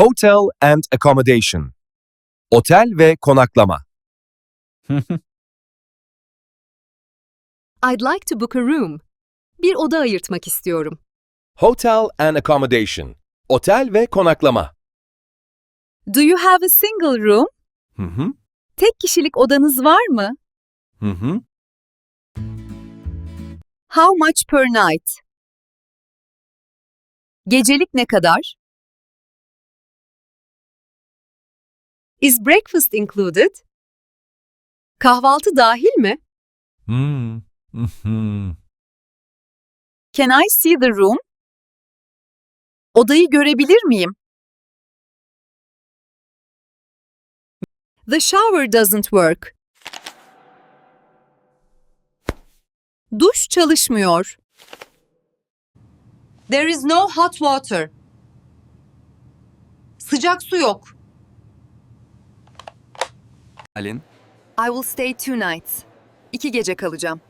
Hotel and accommodation. Otel ve konaklama. I'd like to book a room. Bir oda ayırtmak istiyorum. Hotel and accommodation. Otel ve konaklama. Do you have a single room? Hı hı. Tek kişilik odanız var mı? Hı hı. How much per night? Gecelik ne kadar? Is breakfast included? Kahvaltı dahil mi? Hmm. Hı. Can I see the room? Odayı görebilir miyim? The shower doesn't work. Duş çalışmıyor. There is no hot water. Sıcak su yok. Alin. I will stay two nights. İki gece kalacağım.